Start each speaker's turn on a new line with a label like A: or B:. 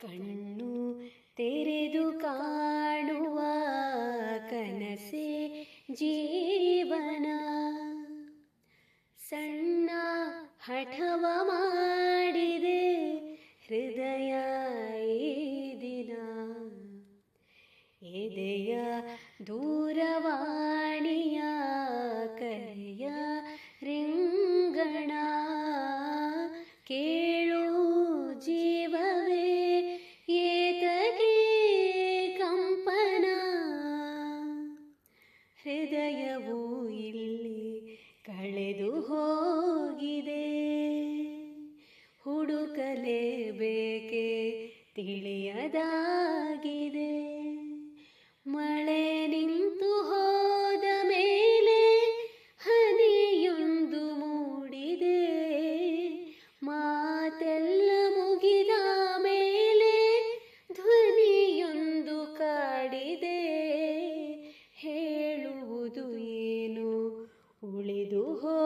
A: ಕಣ್ಣು ತೆರೆದು ಕಾಣುವ ಕನಸೆ ಜೀವನ. ಸಣ್ಣ ಹಠವ ಮಾಡಿದೆ ಹೃದಯ ದಿನ. ಎದೆಯ ದೂರವಾಣಿಯ ಹೃದಯವು ಇಲ್ಲಿ ಕಳೆದು ಹೋಗಿದೆ. ಹುಡುಕಲೇಬೇಕೆ ತಿಳಿಯದಾಗಿದೆ. দুহো